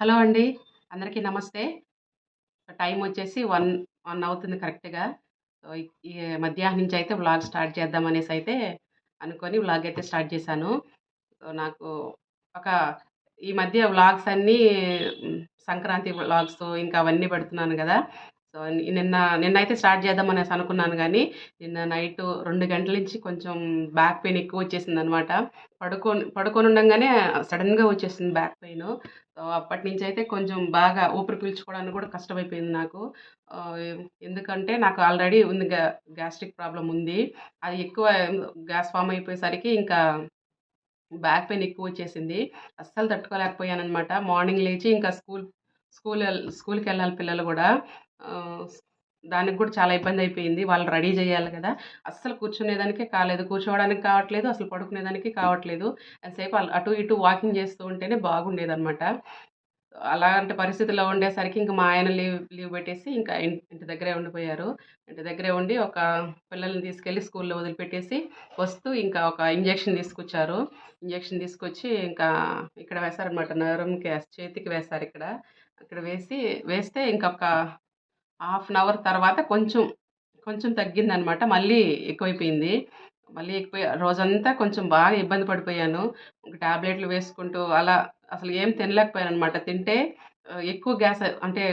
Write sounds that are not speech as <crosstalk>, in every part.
Hello అండి. అందరికీ నమస్తే. టైం వచ్చేసి వన్ వన్ అవుతుంది కరెక్ట్గా. సో ఈ మధ్యాహ్నం నుంచి అయితే వ్లాగ్ స్టార్ట్ చేద్దాం అనేసి అయితే అనుకొని వ్లాగ్ అయితే స్టార్ట్ చేశాను. సో నాకు ఒక ఈ మధ్య వ్లాగ్స్ అన్నీ సంక్రాంతి వ్లాగ్స్ ఇంకా అవన్నీ పెడుతున్నాను కదా. సో నిన్న నిన్నైతే స్టార్ట్ చేద్దాం అనేసి అనుకున్నాను కానీ నిన్న నైట్ రెండు గంటల నుంచి కొంచెం బ్యాక్ పెయిన్ ఎక్కువ వచ్చేసింది అనమాట పడుకొని పడుకొని ఉండగానే సడన్గా వచ్చేసింది బ్యాక్ పెయిన్. సో అప్పటి నుంచి అయితే కొంచెం బాగా ఊపిరి పీల్చుకోవడానికి కూడా కష్టమైపోయింది నాకు. ఎందుకంటే నాకు ఆల్రెడీ ఉంది గ్యా గ్యాస్ట్రిక్ ప్రాబ్లం ఉంది. అది ఎక్కువ గ్యాస్ ఫామ్ అయిపోయేసరికి ఇంకా బ్యాక్ పెయిన్ ఎక్కువ వచ్చేసింది. అస్సలు తట్టుకోలేకపోయాను అనమాట మార్నింగ్ లేచి ఇంకా స్కూల్ స్కూల్ స్కూల్కి వెళ్ళాలి పిల్లలు కూడా. దానికి కూడా చాలా ఇబ్బంది అయిపోయింది. వాళ్ళు రెడీ చేయాలి కదా. అస్సలు కూర్చునేదానికే కాలేదు. కూర్చోవడానికి కావట్లేదు అసలు పడుకునేదానికి కావట్లేదు. అండ్ సేపు అటు ఇటు వాకింగ్ చేస్తూ ఉంటేనే బాగుండేది అనమాట అలాంటి పరిస్థితుల్లో ఉండేసరికి ఇంకా మా ఆయన లీవ్ లీవ్ పెట్టేసి ఇంకా ఇంటి దగ్గరే ఉండిపోయారు. ఇంటి దగ్గరే ఉండి ఒక పిల్లల్ని తీసుకెళ్ళి స్కూల్లో వదిలిపెట్టేసి వస్తూ ఇంకా ఒక ఇంజెక్షన్ తీసుకొచ్చారు. ఇంజెక్షన్ తీసుకొచ్చి ఇంకా ఇక్కడ వేశారనమాట నరంకి చేతికి వేశారు ఇక్కడ. ఇక్కడ వేసి వేస్తే ఇంకొక హాఫ్ అన్ అవర్ తర్వాత కొంచెం కొంచెం తగ్గిందనమాట. మళ్ళీ ఎక్కువైపోయింది. మళ్ళీ ఎక్కువ రోజంతా కొంచెం బాగా ఇబ్బంది పడిపోయాను. ఇంకా టాబ్లెట్లు వేసుకుంటూ అలా అసలు ఏం తినలేకపోయాను అనమాట తింటే ఎక్కువ గ్యాస్ అంటే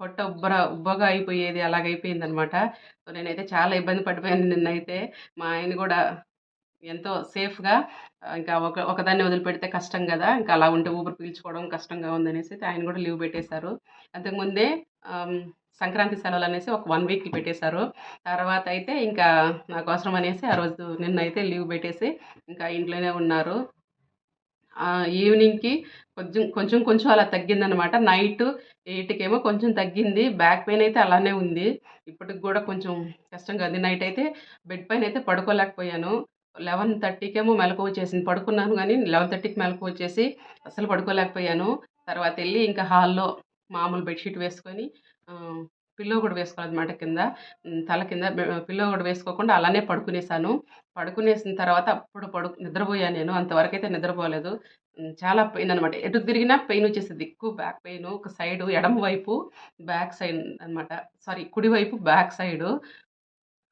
పొట్ట ఉబ్బర ఉబ్బగా అయిపోయేది అలాగైపోయింది అనమాట సో నేనైతే చాలా ఇబ్బంది పడిపోయాను నిన్నైతే. మా ఆయన కూడా ఎంతో సేఫ్గా ఇంకా ఒక ఒకదాన్ని వదిలిపెడితే కష్టం కదా ఇంకా అలా ఉంటే ఊపిరి పీల్చుకోవడం కష్టంగా ఉందనేసి ఆయన కూడా లీవ్ పెట్టేశారు. అంతకుముందే సంక్రాంతి సెలవులు అనేసి ఒక వన్ వీక్ పెట్టేశారు. తర్వాత అయితే ఇంకా నాకు అవసరం అనేసి ఆ రోజు నిన్న అయితే లీవ్ పెట్టేసి ఇంకా ఇంట్లోనే ఉన్నారు. ఈవినింగ్కి కొంచెం కొంచెం కొంచెం అలా తగ్గిందనమాట నైట్ ఎయిట్కేమో కొంచెం తగ్గింది. బ్యాక్ పెయిన్ అయితే అలానే ఉంది. ఇప్పటికి కూడా కొంచెం కష్టంగా ఉంది. నైట్ అయితే బెడ్ పైన అయితే పడుకోలేకపోయాను. లెవెన్ థర్టీకేమో మెలకు వచ్చేసింది. పడుకున్నాను కానీ లెవెన్ థర్టీకి మెలకు వచ్చేసి అసలు పడుకోలేకపోయాను. తర్వాత వెళ్ళి ఇంకా హాల్లో మామూలు బెడ్షీట్ వేసుకొని పిల్లో కూడా వేసుకోవాలన్నమాట కింద. తల కింద పిల్లో కూడా వేసుకోకుండా అలానే పడుకునేసాను. పడుకునేసిన తర్వాత అప్పుడు పడు నిద్రపోయాను నేను. అంతవరకు అయితే నిద్రపోలేదు. చాలా పెయిన్ అనమాట ఎటు తిరిగినా పెయిన్ వచ్చేసింది ఎక్కువ బ్యాక్ పెయిన్ ఒక సైడ్ ఎడమ వైపు బ్యాక్ సైడ్ అనమాట సారీ కుడి వైపు బ్యాక్ సైడ్.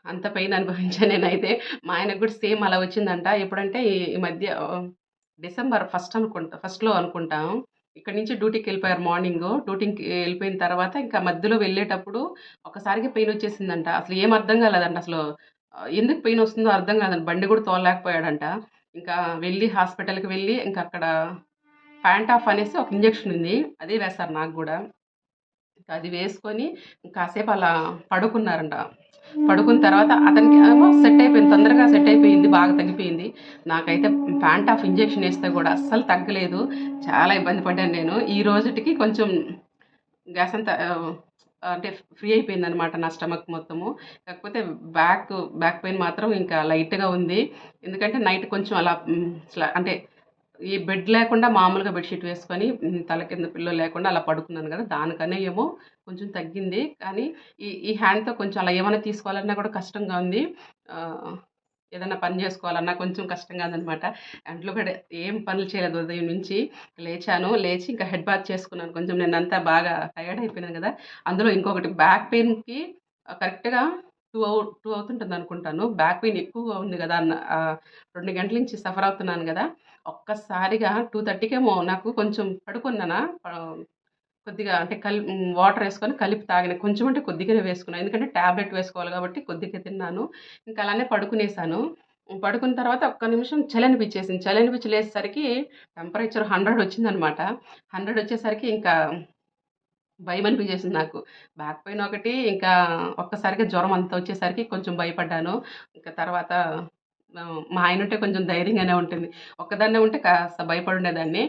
అంత పెయిన్ అనుభవించాను నేనైతే. మా ఆయనకు కూడా సేమ్ అలా వచ్చిందంట. ఎప్పుడంటే ఈ మధ్య డిసెంబర్ ఫస్ట్ అనుకుంటా ఫస్ట్లో అనుకుంటాం. ఇక్కడ నుంచి డ్యూటీకి వెళ్ళిపోయారు మార్నింగ్. డ్యూటీకి వెళ్ళిపోయిన తర్వాత ఇంకా మధ్యలో వెళ్ళేటప్పుడు ఒకసారికి పెయిన్ వచ్చేసిందంట. అసలు ఏం అర్థం కాలేదంట. అసలు ఎందుకు పెయిన్ వస్తుందో అర్థం కాదంట బండి కూడా తోలలేకపోయాడంట. ఇంకా వెళ్ళి హాస్పిటల్కి వెళ్ళి ఇంకా అక్కడ ప్యాంట్ ఆఫ్ అనేసి ఒక ఇంజెక్షన్ ఉంది. అదే వేస్తారు నాకు కూడా. ఇంకా అది వేసుకొని కాసేపు అలా పడుకున్నారంట. పడుకున్న తర్వాత అతనికి సెట్ అయిపోయింది. తొందరగా సెట్ అయిపోయింది. బాగా తగ్గిపోయింది. నాకైతే ప్యాంట్ ఆఫ్ ఇంజెక్షన్ వేస్తే కూడా అస్సలు తగ్గలేదు. చాలా ఇబ్బంది పడ్డాను నేను. ఈ రోజుటికి కొంచెం గ్యాస్ అంతా అంటే ఫ్రీ అయిపోయింది అనమాట నా స్టమక్ మొత్తము. కాకపోతే బ్యాక్ బ్యాక్ పెయిన్ మాత్రం ఇంకా లైట్గా ఉంది. ఎందుకంటే నైట్ కొంచెం అలా అంటే ఈ బెడ్ లేకుండా మామూలుగా బెడ్షీట్ వేసుకొని తల కింద పిల్లో లేకుండా అలా పడుకున్నాను కదా దానికనే ఏమో కొంచెం తగ్గింది. కానీ ఈ ఈ హ్యాండ్తో కొంచెం అలా ఏమైనా తీసుకోవాలన్నా కూడా కష్టంగా ఉంది. ఏదైనా పని చేసుకోవాలన్నా కొంచెం కష్టంగా ఉందనమాట అంట్లో కూడా ఏం పనులు చేయలేదు ఉదయం నుంచి. లేచాను లేచి ఇంకా హెడ్ బాత్ చేసుకున్నాను. కొంచెం నేను బాగా టైర్డ్ అయిపోయినాను కదా. అందులో ఇంకొకటి బ్యాక్ పెయిన్కి కరెక్ట్గా టూ అవు టూ అవుతుంటుంది అనుకుంటాను. బ్యాక్ పెయిన్ ఎక్కువగా ఉంది కదా అన్న రెండు గంటల నుంచి సఫర్ అవుతున్నాను కదా. ఒక్కసారిగా టూ థర్టీకేమో నాకు కొంచెం పడుకున్నానా? కొద్దిగా అంటే కలి వాటర్ వేసుకొని కలిపి తాగిన కొంచెం అంటే కొద్దిగానే వేసుకున్నాను ఎందుకంటే ట్యాబ్లెట్ వేసుకోవాలి కాబట్టి కొద్దిగా తిన్నాను. ఇంకా అలానే పడుకునేసాను. పడుకున్న తర్వాత ఒక్క నిమిషం చలి అనిపించేసింది. లేసేసరికి టెంపరేచర్ హండ్రెడ్ వచ్చిందనమాట. హండ్రెడ్ వచ్చేసరికి ఇంకా భయం అనిపించేసింది నాకు. బ్యాక్ పెయిన్ ఒకటి ఇంకా ఒక్కసారిగా జ్వరం అంతా వచ్చేసరికి కొంచెం భయపడ్డాను. ఇంకా తర్వాత మా ఆయన ఉంటే కొంచెం ధైర్యంగానే ఉంటుంది. ఒక్కదాన్నే ఉంటే కాస్త భయపడి ఉండేదాన్ని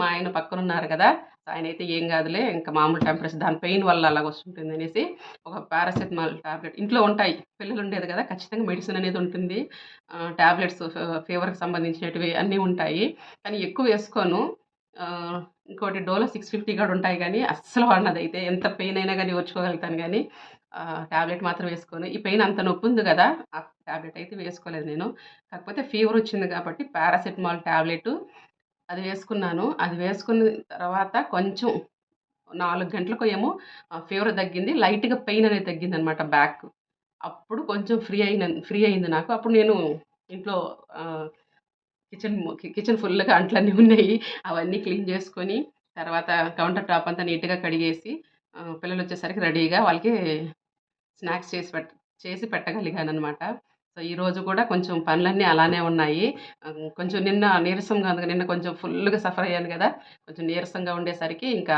మా ఆయన పక్కన ఉన్నారు కదా ఆయన అయితే ఏం కాదులే ఇంకా మామూలు టెంపరేచర్ దాని పెయిన్ వల్ల అలాగ వస్తుంటుంది అనేసి ఒక పారాసెటమాల్ టాబ్లెట్ ఇంట్లో ఉంటాయి పిల్లలు ఉండేది కదా ఖచ్చితంగా మెడిసిన్ అనేది ఉంటుంది. టాబ్లెట్స్ ఫీవర్కి సంబంధించినవి అన్నీ ఉంటాయి. కానీ ఎక్కువ వేసుకోను. ఇంకోటి డోలో సిక్స్ ఫిఫ్టీ కూడా ఉంటాయి కానీ అస్సలు వాడినది అయితే ఎంత పెయిన్ అయినా కానీ వచ్చుకోగలుగుతాను కానీ టాబ్లెట్ మాత్రం వేసుకోను. ఈ పెయిన్ అంత నొప్పి ఉంది కదా ఆ టాబ్లెట్ అయితే వేసుకోలేదు నేను. కాకపోతే ఫీవర్ వచ్చింది కాబట్టి పారాసెటమాల్ టాబ్లెట్ అది వేసుకున్నాను. అది వేసుకున్న తర్వాత కొంచెం నాలుగు గంటలకు ఏమో ఫీవర్ తగ్గింది. లైట్గా పెయిన్ అనేది తగ్గింది అనమాట బ్యాక్. అప్పుడు కొంచెం ఫ్రీ అయిన ఫ్రీ అయింది నాకు. అప్పుడు నేను ఇంట్లో కిచెన్ కిచెన్ ఫుల్గా అంట్లన్నీ ఉన్నాయి. అవన్నీ క్లీన్ చేసుకొని తర్వాత కౌంటర్ టాప్ అంతా నీట్గా కడిగేసి పిల్లలు వచ్చేసరికి రెడీగా వాళ్ళకి స్నాక్స్ చేసి పెట్ట చేసి పెట్టగలిగాను అనమాట సో ఈరోజు కూడా కొంచెం పనులన్నీ అలానే ఉన్నాయి. కొంచెం నిన్న నీరసంగా ఉంది. నిన్న కొంచెం ఫుల్గా సఫర్ అయ్యాను కదా. కొంచెం నీరసంగా ఉండేసరికి ఇంకా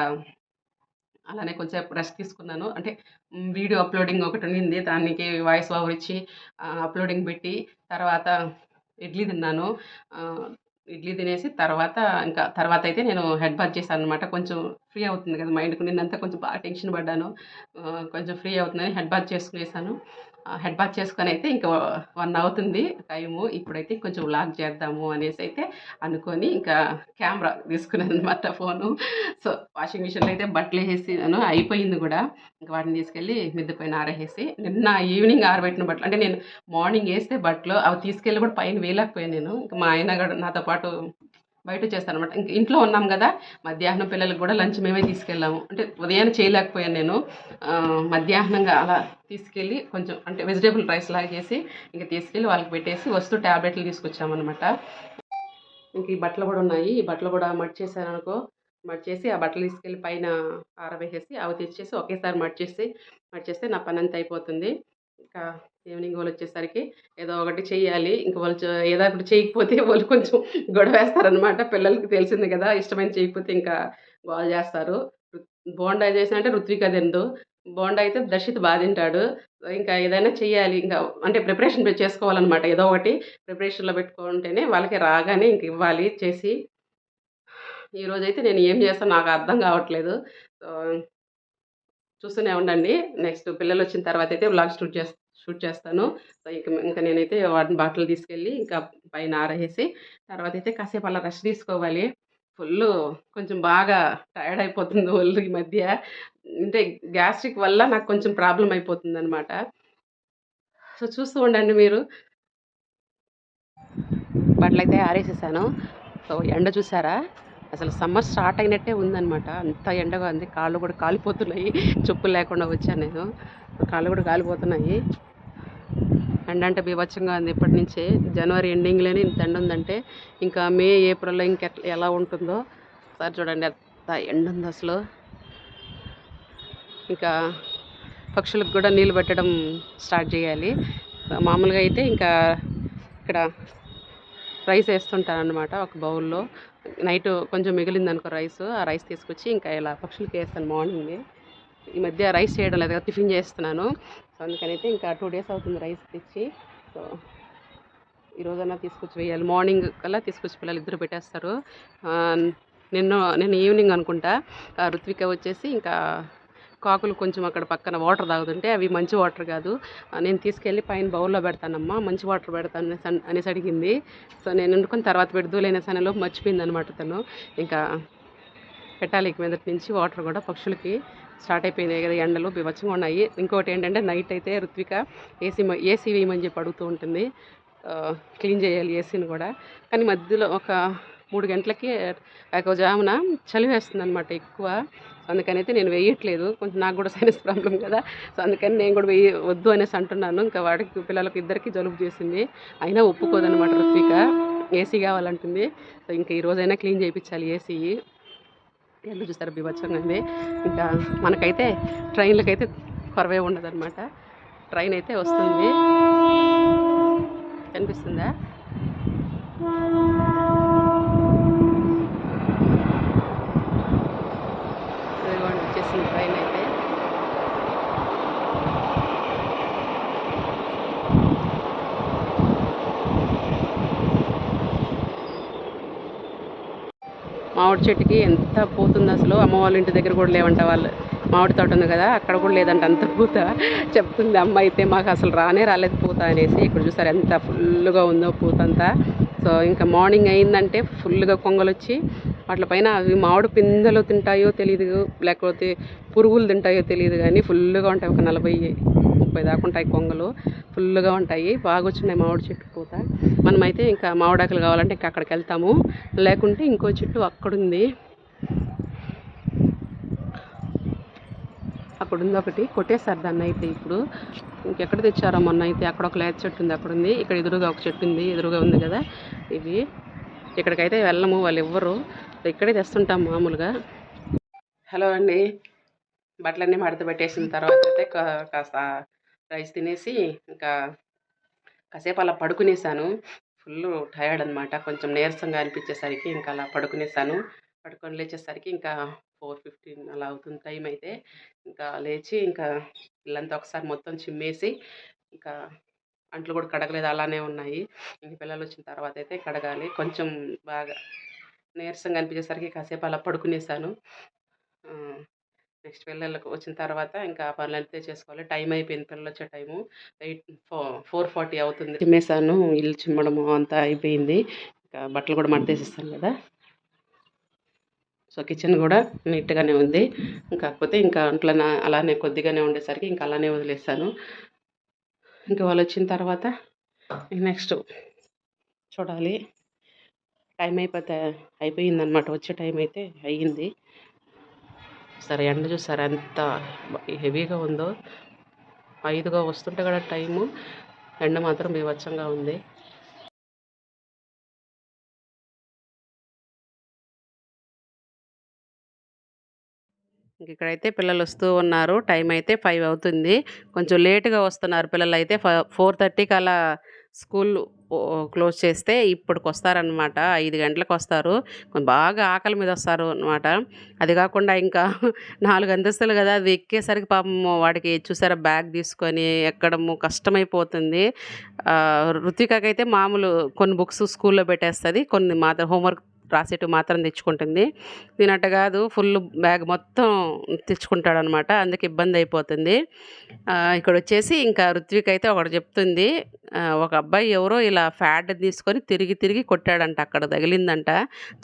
అలానే కొంచెం రెస్ట్ తీసుకున్నాను. అంటే వీడియో అప్లోడింగ్ ఒకటి ఉండింది. దానికి వాయిస్ ఓవర్ ఇచ్చి అప్లోడింగ్ పెట్టి తర్వాత ఇడ్లీ తిన్నాను. ఇడ్లీ తినేసి తర్వాత ఇంకా తర్వాత అయితే నేను హెడ్ బాత్ చేశాను అనమాట కొంచెం ఫ్రీ అవుతుంది కదా మైండ్కి నిన్నంతా కొంచెం బాగా టెన్షన్ పడ్డాను. కొంచెం ఫ్రీ అవుతుందని హెడ్ బాత్ చేసుకునేసాను. హెడ్ బాత్ చేసుకొని అయితే ఇంకా వన్ అవుతుంది టైము. ఇప్పుడైతే కొంచెం వ్లాగ్ చేద్దాము అనేసి అయితే అనుకొని ఇంకా కెమెరా తీసుకున్నాను అనమాట ఫోను. సో వాషింగ్ మిషన్లో అయితే బట్టలు వేసేసాను. అయిపోయింది కూడా. ఇంకా వాటిని తీసుకెళ్ళి మిద్దపైన ఆరేసి నిన్న ఈవినింగ్ ఆరబెట్టిన బట్టలు. అంటే నేను మార్నింగ్ వేస్తే బట్టలు అవి తీసుకెళ్ళి కూడా పైన వేయలేకపోయాను నేను. ఇంకా మా ఆయన కూడా నాతో పాటు బయట చేస్తాను అనమాట ఇంక ఇంట్లో ఉన్నాం కదా మధ్యాహ్నం పిల్లలకు కూడా లంచ్ మేమే తీసుకెళ్ళాము. అంటే ఉదయాన్నే చేయలేకపోయాను నేను. మధ్యాహ్నంగా అలా తీసుకెళ్ళి కొంచెం అంటే వెజిటేబుల్ రైస్ లాగా చేసి ఇంకా తీసుకెళ్ళి వాళ్ళకి పెట్టేసి వస్తూ ట్యాబ్లెట్లు తీసుకొచ్చామన్నమాట. ఇంక ఈ బట్టలు కూడా ఉన్నాయి. ఈ బట్టలు కూడా మడిచేసాను అనుకో చేసి ఆ బట్టలు తీసుకెళ్ళి పైన ఆరవేసేసి అవి తెచ్చేసి ఒకేసారి మడిచేసి మడిచేస్తే నా పని అంతా అయిపోతుంది. ఇంకా ఈవినింగ్ వాళ్ళు వచ్చేసరికి ఏదో ఒకటి చేయాలి ఇంక వాళ్ళు ఏదో ఒకటి చేయకపోతే <laughs> వాళ్ళు కొంచెం గొడవ వేస్తారనమాట పిల్లలకి తెలిసింది కదా ఇష్టమైన చేయకపోతే ఇంకా గోల్ చేస్తారు. బోండా చేసిన అంటే ఋత్విక తిందు బోండా అయితే దర్శిత్ బాగా తింటాడు. ఇంకా ఏదైనా చేయాలి ఇంకా అంటే ప్రిపరేషన్ చేసుకోవాలన్నమాట. ఏదో ఒకటి ప్రిపరేషన్లో పెట్టుకుంటేనే వాళ్ళకి రాగానే ఇంక ఇవ్వాలి చేసి. ఈరోజు అయితే నేను ఏం చేస్తాను నాకు అర్థం కావట్లేదు. సో చూస్తూనే ఉండండి. నెక్స్ట్ పిల్లలు వచ్చిన తర్వాత అయితే బ్లాగ్ షూట్ చేస్తాను షూట్ చేస్తాను. సో ఇక ఇంకా నేనైతే వాటిని బాటిల్ తీసుకెళ్ళి ఇంకా పైన ఆరేసి తర్వాత అయితే కాసేపు అలా రెస్ట్ తీసుకోవాలి. ఫుల్ కొంచెం బాగా టైర్డ్ అయిపోతుంది ఒళ్ళు ఈ మధ్య. అంటే గ్యాస్ట్రిక్ వల్ల నాకు కొంచెం ప్రాబ్లం అయిపోతుంది అనమాట సో చూస్తూ ఉండండి మీరు. బట్టలు అయితే ఆరేసేసాను. సో ఎండ చూసారా? అసలు సమ్మర్ స్టార్ట్ అయినట్టే ఉందనమాట అంత ఎండగా ఉంది. కాళ్ళు కూడా కాలిపోతున్నాయి. <laughs> చెప్పులు లేకుండా వచ్చాను నేను. కాళ్ళు కూడా కాలిపోతున్నాయి. ఎండ అంటే బీభత్సంగా ఉంది. ఇప్పటి నుంచే జనవరి ఎండింగ్లోనే ఇంత ఎండ ఉందంటే ఇంకా మే ఏప్రిల్లో ఇంక ఎలా ఉంటుందో సార్ చూడండి. ఎంత ఎండ ఉంది అసలు. ఇంకా పక్షులకు కూడా నీళ్ళు పెట్టడం స్టార్ట్ చేయాలి. మామూలుగా అయితే ఇంకా ఇక్కడ రైస్ వేస్తుంటాను అనమాట ఒక బౌల్లో. నైట్ కొంచెం మిగిలింది అనుకో రైస్. ఆ రైస్ తీసుకొచ్చి ఇంకా ఇలా పక్షులకి వేస్తాను మార్నింగ్. ఈ మధ్య రైస్ చేయడం లేదు కదా టిఫిన్ చేస్తున్నాను. సో అందుకనైతే ఇంకా టూ డేస్ అవుతుంది రైస్ తెచ్చి. సో ఈ తీసుకొచ్చి వేయాలి. మార్నింగ్ కల్లా తీసుకొచ్చి పిల్లలు ఇద్దరు పెట్టేస్తారు. నిన్న నేను ఈవినింగ్ అనుకుంటా ఆ, ఋత్విక వచ్చేసి ఇంకా కాకులు కొంచెం అక్కడ పక్కన వాటర్ తాగుతుంటే అవి మంచి వాటర్ కాదు. నేను తీసుకెళ్ళి పైన బౌల్లో పెడతానమ్మా మంచి వాటర్ పెడతాను అనేసి అడిగింది. సో నేను వండుకొని తర్వాత పెడుదూలైన సనలో మర్చిపోయింది అనమాట తను. ఇంకా పెట్టాలి ఇక మీదటి నుంచి వాటర్ కూడా పక్షులకి. స్టార్ట్ అయిపోయినాయి కదా ఎండలు బివచ్చంగా ఉన్నాయి. ఇంకోటి ఏంటంటే నైట్ అయితే ఋత్విక ఏసీ ఏసీ వేయమని చెప్పి అడుగుతూ ఉంటుంది. క్లీన్ చేయాలి ఏసీని కూడా. కానీ మధ్యలో ఒక మూడు గంటలకి ఒక జామున చలి వేస్తుంది అనమాట ఎక్కువ అందుకని అయితే నేను వేయట్లేదు. కొంచెం నాకు కూడా సైనస్ ప్రాబ్లం కదా. సో అందుకని నేను కూడా వేయ వద్దు అనేసి అంటున్నాను. ఇంకా వాడికి పిల్లలకి ఇద్దరికి జలుబు చేసింది. అయినా ఒప్పుకోదనమాట ఋత్విక. ఏసీ కావాలంటుంది. సో ఇంకా ఈ రోజైనా క్లీన్ చేయించాలి ఏసీ ఎల్లు చూస్తారు బీభత్సంగా ఉంది ఇంకా మనకైతే ట్రైన్లకైతే కొరవే ఉండదనమాట ట్రైన్ అయితే వస్తుంది. కనిపిస్తుందా ఇదిగోండి వచ్చేసింది ట్రైన్ అయితే మామిడి చెట్టుకి ఎంత పోతుంది అసలు? అమ్మ వాళ్ళ ఇంటి దగ్గర కూడా లేవంట వాళ్ళు. మామిడి తోట ఉంది కదా అక్కడ కూడా లేదంట అంత పూత. చెప్తుంది అమ్మ అయితే మాకు అసలు రానే రాలేదు పూత అనేసి. ఇక్కడ చూసారు ఎంత ఫుల్గా ఉందో పూత అంతా సో ఇంకా మార్నింగ్ అయిందంటే ఫుల్గా కొంగలు వచ్చి వాటి పైన అవి మామిడి పిందెలు తింటాయో తెలియదు లేకపోతే పురుగులు తింటాయో తెలియదు కానీ ఫుల్గా ఉంటాయి. ఒక నలభై ముప్పై దాకా ఉంటాయి కొంగలు. ఫుల్గా ఉంటాయి. బాగా వచ్చినాయి మామిడి చెట్టు పూత. మనమైతే ఇంకా మామిడాకులు కావాలంటే ఇంకా అక్కడికి వెళ్తాము. లేకుంటే ఇంకో చెట్టు అక్కడుంది. అక్కడ ఉంది ఒకటి. కొట్టేశారు దాన్ని అయితే ఇప్పుడు. ఇంకెక్కడ తెచ్చారో మొన్న అయితే అక్కడ ఒక లేత చెట్టు ఉంది అక్కడ ఉంది ఇక్కడ ఎదురుగా ఒక చెట్టు ఉంది ఎదురుగా ఉంది కదా ఇది ఇక్కడికైతే వెళ్ళము వాళ్ళు ఇవ్వరు ఇక్కడే తెస్తుంటాం మామూలుగా. హలో అండి. బట్టలన్నీ మడత పెట్టేసిన తర్వాత అయితే కా- కాస్త రైస్ తినేసి ఇంకా కాసేపు అలా పడుకునేసాను. ఫుల్ టయర్డ్ అనమాట కొంచెం నీరసంగా అనిపించేసరికి ఇంకా అలా పడుకునేసాను. పడుకొని లేచేసరికి ఇంకా ఫోర్ ఫిఫ్టీన్ అలా అవుతుంది టైం అయితే. ఇంకా లేచి ఇంకా ఇల్లంతా ఒకసారి మొత్తం చిమ్మేసి ఇంకా అంట్లు కూడా కడగలేదు. అలానే ఉన్నాయి. ఇంక పిల్లలు వచ్చిన తర్వాత అయితే కడగాలి. కొంచెం బాగా నీరసంగా అనిపించేసరికి కాసేపు అలా పడుకునేసాను. నెక్స్ట్ పిల్లలకు వచ్చిన తర్వాత ఇంకా పనులు అయితే చేసుకోవాలి. టైం అయిపోయింది పిల్లలు వచ్చే టైము. ఎయిట్ ఫోర్ ఫార్టీ అవుతుంది. చిమ్మేసాను ఇల్లు చిమ్మడము అంతా అయిపోయింది. ఇంకా బట్టలు కూడా మడతేసేస్తాను కదా. సో కిచెన్ కూడా నీట్గానే ఉంది. కాకపోతే ఇంకా అంట్లో అలానే కొద్దిగానే ఉండేసరికి ఇంకా అలానే వదిలేస్తాను ఇంకా వాళ్ళు వచ్చిన తర్వాత నెక్స్ట్ చూడాలి. టైం అయిపోతే అయిపోయిందనమాట వచ్చే టైం అయితే అయ్యింది. సరే ఎండ చూసారు ఎంత హెవీగా ఉందో. ఐదుగా వస్తుంటే కూడా టైము. ఎండ మాత్రం బీభత్సంగా ఉంది. ఇక్కడైతే పిల్లలు వస్తూ ఉన్నారు. టైం అయితే ఫైవ్ అవుతుంది. కొంచెం లేటుగా వస్తున్నారు పిల్లలు అయితే ఫోర్ థర్టీకి అలా స్కూల్ క్లోజ్ చేస్తే ఇప్పటికి వస్తారనమాట ఐదు గంటలకు వస్తారు బాగా ఆకలి మీద వస్తారు అనమాట అది కాకుండా ఇంకా <laughs> నాలుగు అంతస్తులు కదా అది ఎక్కేసరికి పాపం వాడికి చూసారా బ్యాగ్ తీసుకొని ఎక్కడము కష్టమైపోతుంది. ఆ, రుతికకైతే మామూలు కొన్ని బుక్స్ స్కూల్లో పెట్టేస్తుంది కొన్ని మాత్రం హోంవర్క్ రాసేటివి మాత్రం తెచ్చుకుంటుంది. తినట్టు కాదు ఫుల్ బ్యాగ్ మొత్తం తెచ్చుకుంటాడు అనమాట అందుకే ఇబ్బంది అయిపోతుంది. ఇక్కడ వచ్చేసి ఇంకా ఋత్విక్ అయితే ఒకటి చెప్తుంది. ఒక అబ్బాయి ఎవరో ఇలా ఫ్యాడ్ తీసుకొని తిరిగి తిరిగి కొట్టాడంట. అక్కడ తగిలిందంట.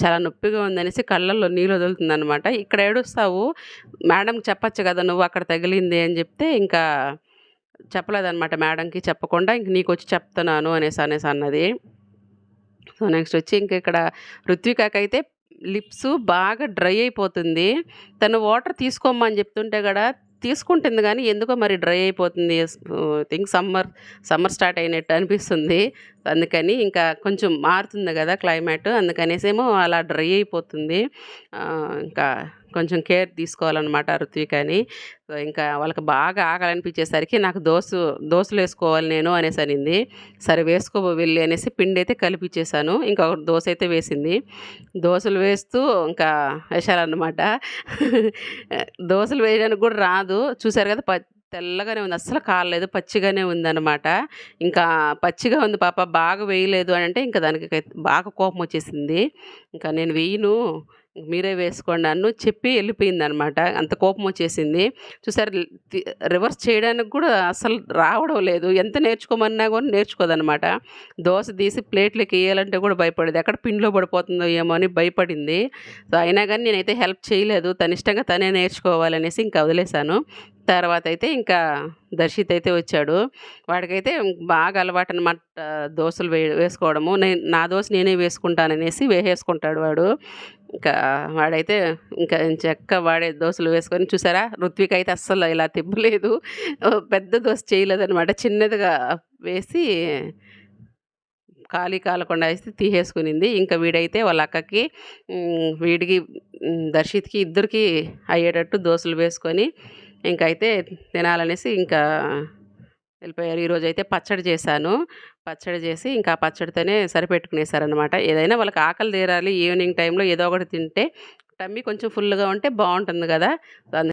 చాలా నొప్పిగా ఉందనేసి కళ్ళల్లో నీళ్ళు వదులుతుందనమాట. ఇక్కడ ఏడుస్తావు మేడంకి చెప్పచ్చు కదా నువ్వు అక్కడ తగిలింది అని చెప్తే ఇంకా చెప్పలేదన్నమాట మేడంకి చెప్పకుండా ఇంక నీకు వచ్చి చెప్తున్నాను అనేసి అనేసి అన్నది. సో నెక్స్ట్ వచ్చి ఇంక ఇక్కడ ఋత్వికకైతే లిప్స్ బాగా డ్రై అయిపోతుంది. తను వాటర్ తీసుకోమని చెప్తుంటే కూడా తీసుకుంటుంది కానీ ఎందుకో మరి డ్రై అయిపోతుంది. థింక్ సమ్మర్ సమ్మర్ స్టార్ట్ అయినట్టు అనిపిస్తుంది. అందుకని ఇంకా కొంచెం మారుతుంది కదా క్లైమేట్. అందుకనేసేమో అలా డ్రై అయిపోతుంది. ఇంకా కొంచెం కేర్ తీసుకోవాలన్నమాట ఋత్వికని. సో ఇంకా వాళ్ళకి బాగా ఆగాలనిపించేసరికి నాకు దోశ దోశలు వేసుకోవాలి నేను అనేసి అనింది. సరే వేసుకో వెళ్ళి అనేసి పిండి అయితే కలిపిచ్చేసాను. ఇంకా ఒక దోశ అయితే వేసింది. దోశలు వేస్తూ ఇంకా వేసాలన్నమాట దోశలు వేయడానికి కూడా రాదు. చూసారు కదా ప తెల్లగానే ఉంది. అస్సలు కాలేదు పచ్చిగానే ఉందన్నమాట. ఇంకా పచ్చిగా ఉంది పాప బాగా వేయలేదు అని అంటే ఇంకా దానికి బాగా కోపం వచ్చేసింది. ఇంకా నేను వేయను. మీరే వేసుకోండి అన్ను చెప్పి వెళ్ళిపోయింది అనమాట అంత కోపం వచ్చేసింది. చూసారు రివర్స్ చేయడానికి కూడా అసలు రావడం లేదు. ఎంత నేర్చుకోమన్నా కూడా నేర్చుకోదనమాట. దోశ తీసి ప్లేట్లోకి వేయాలంటే కూడా భయపడేది. ఎక్కడ పిండిలో పడిపోతుందో ఏమో అని భయపడింది. సో అయినా కానీ నేనైతే హెల్ప్ చేయలేదు. తన ఇష్టంగా తనే నేర్చుకోవాలనేసి ఇంకా వదిలేశాను. తర్వాత అయితే ఇంకా దర్శిత్ అయితే వచ్చాడు. వాడికైతే బాగా అలవాటు అనమాట దోశలు వే వేసుకోవడము. నేను నా దోశ నేనే వేసుకుంటాననేసి వేసేసుకుంటాడు వాడు. ఇంకా వాడైతే ఇంకా చెక్క వాడే దోశలు వేసుకొని చూసారా? ఋత్విక్ అయితే అస్సలు ఇలా తిప్పలేదు. పెద్ద దోశ చేయలేదనమాట చిన్నదిగా వేసి ఖాళీ కాలకుండా వేసి తీసేసుకునింది. ఇంకా వీడైతే వాళ్ళ అక్కకి వీడికి దర్శిత్కి ఇద్దరికి అయ్యేటట్టు దోశలు వేసుకొని ఇంకైతే తినాలనేసి ఇంకా వెళ్ళిపోయారు. ఈరోజు అయితే పచ్చడి చేశాను. పచ్చడి చేసి ఇంకా ఆ పచ్చడితోనే సరిపెట్టుకునేసారనమాట ఏదైనా వాళ్ళకి ఆకలి తీరాలి ఈవినింగ్ టైంలో ఏదో ఒకటి తింటే టమ్మీ కొంచెం ఫుల్గా ఉంటే బాగుంటుంది కదా.